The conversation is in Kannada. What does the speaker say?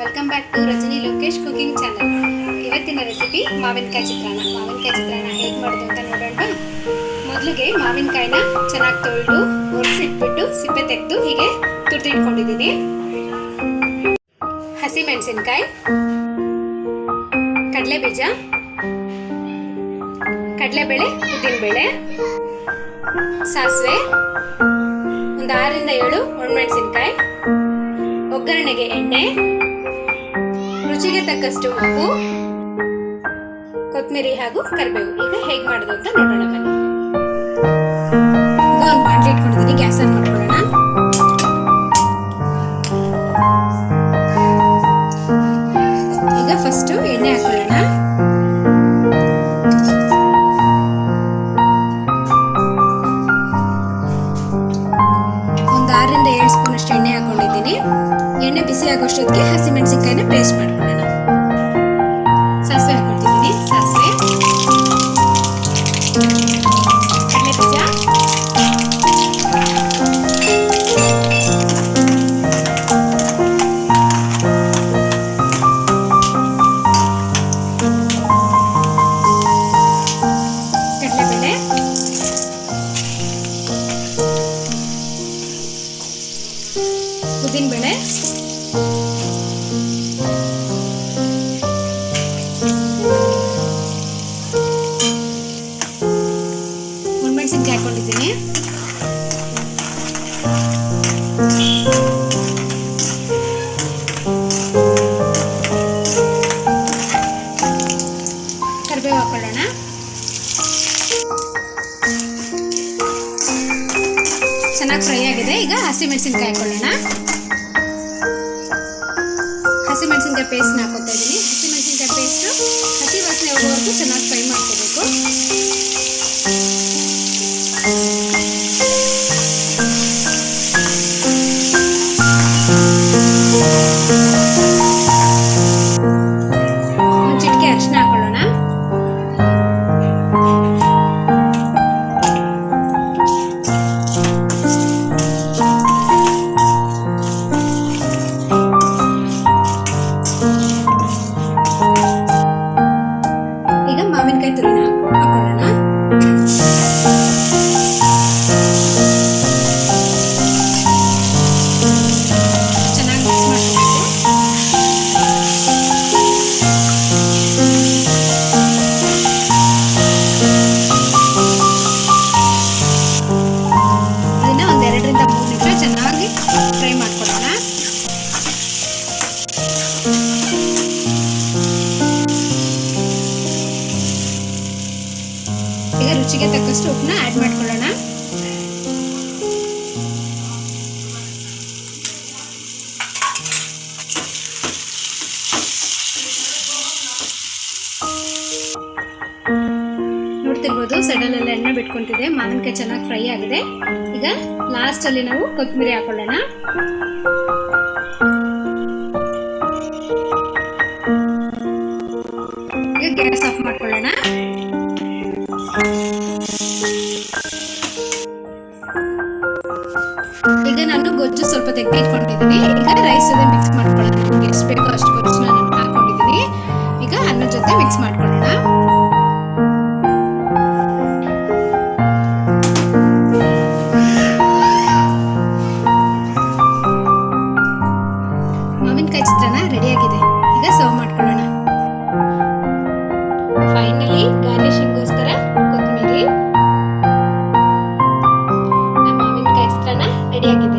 Welcome back to Rajani Lokesh cooking channel ಇವತ್ತಿನ ರೆಸಿಪಿ ಮಾವಿನಕಾಯಿ ಚಿತ್ರಾನ್ನ. ಮಾವಿನಕಾಯಿ ಚಿತ್ರಾನ್ನ ಹೇಗೆ ಮಾಡೋದು ಅಂತ ನೋಡೋಣ. ಮೊದಲಿಗೆ ಮಾವಿನಕಾಯಿನ ಚೆನ್ನಾಗಿ ತೊಳೆದು ಒರೆಸಿಟ್ಬಿಟ್ಟು ಸಿಪ್ಪೆ ತೆಗೆದು ಹೀಗೆ ತುರ್ದು ಇಟ್ಕೊಂಡಿದ್ದೀನಿ ಹಸಿ ಮೆಣಸಿನ್ಕಾಯಿ ಕಡಲೆ ಬೀಜ ಕಡಲೆಬೇಳೆ, ಉದ್ದಿನಬೇಳೆ, ಸಾಸಿವೆ, ಒಂದು ಆರರಿಂದ ಏಳು ಒಣಮೆಣಸಿನ್ಕಾಯಿ, ಒಗ್ಗರಣೆಗೆ ಎಣ್ಣೆ ರುಚಿಗೆ ತಕ್ಕಷ್ಟು ಉಪ್ಪು, ಕೊತ್ತಂಬರಿ ಹಾಗೂ ಕರಿಬೇವು. ಈಗ ಹೇಗೆ ಮಾಡೋದು ಅಂತ ನೋಡೋಣ, ಬನ್ನಿ. ಈಗ ಒಂದು ಬಾಟ್ಲಿ ಇಟ್ಕೊಂಡಿದ್ದೀನಿ, ಗ್ಯಾಸ್ ಆನ್ ಮಾಡ್ಕೊಳ್ಳೋಣ. ಈಗ ಫಸ್ಟು ಎಣ್ಣೆ ಹಾಕೊಳ್ಳೋಣ. ಒಂದು ಆರರಿಂದ ಏಳು ಸ್ಪೂನ್ ಅಷ್ಟು ಎಣ್ಣೆ ಹಾಕೊಂಡಿದ್ದೀನಿ. ಎಣ್ಣೆ ಬಿಸಿ ಆಗೋಷ್ಟೊತ್ತಿಗೆ ಹಸಿಮೆಣಸಿನ್ಕಾಯಿನ ಪೇಸ್ಟ್ ಮಾಡ್ಕೊಳ್ಳೋಣ. ಉದ್ದಿನಬೇಳೆ ಹುಣ್ಮೆಣ್ಸಿನ್ಕಾಯಿ ಹಾಕೊಂಡಿದ್ದೀನಿ. ಕರಿಬೇವು ಹಾಕೊಳ್ಳೋಣ. ಚೆನ್ನಾಗಿ ಫ್ರೈ ಆಗಿದೆ. ಈಗ ಹಸಿ ಮೆಣಸಿನ್ಕಾಯಿ ಹಾಕೊಳ್ಳೋಣ. ಮೆಣಸಿನ್ಕಾಯಿ ಪೇಸ್ಟ್ನ ಹಾಕೋತಾ ಇದ್ದೀನಿ ಹಸಿ ಮೆಣಸಿನಕಾಯಿ ಪೇಸ್ಟು ಹಸಿ ವಾಸನೆ ಹೋಗೋವರೆಗೂ ಚೆನ್ನಾಗಿ ಫ್ರೈ ಮಾಡ್ಕೋಬೇಕು. ರುಚಿಗೆ ತಕ್ಕಷ್ಟು ಉಪ್ಪನ್ನ ಆ್ಯಡ್ ಮಾಡ್ಕೊಳ್ಳೋಣ. ನೋಡ್ತಿರ್ಬೋದು ಸಡನ್ ಎಲ್ಲ ಎಣ್ಣೆ ಬಿಟ್ಕೊಂತಿದೆ ಮಾವಿನಕಾಯಿ ಚೆನ್ನಾಗಿ ಫ್ರೈ ಆಗಿದೆ. ಈಗ ಲಾಸ್ಟ್ ಅಲ್ಲಿ ನಾವು ಕೊತ್ತಂಬರಿ ಹಾಕೊಳ್ಳೋಣ. ಸ್ವಲ್ಪ ತೆಗೆದಿಟ್ಕೊಂಡಿದ್ದೀನಿ ಈಗ ರೈಸ್ ಅದೇ ಮಿಕ್ಸ್ ಮಾಡ್ಕೊಳ್ಳೋಣ. ನಿಮ್ಗೆ ಎಷ್ಟು ಬೇಕೋ ಅಷ್ಟು ನಾನು ಹಾಕೊಂಡಿದ್ದೀನಿ ಈಗ ಅನ್ನದ ಜೊತೆ ಮಿಕ್ಸ್ ಮಾಡ್ಕೊಳ್ಳೋಣ. ಮಾವಿನಕಾಯಿ ರೆಡಿಯಾಗಿದೆ ಈಗ ಸರ್ವ್ ಮಾಡ್ಕೊಳ್ಳೋಣ. ಫೈನಲಿ ಗಾರ್ನಿಶಿಂಗ್ಗೋಸ್ಕರ ಕೊತ್ತಂಬರಿ. ನಮ್ಮ ಮಾವಿನಕಾಯಿ ರೆಡಿ ಆಗಿದೆ.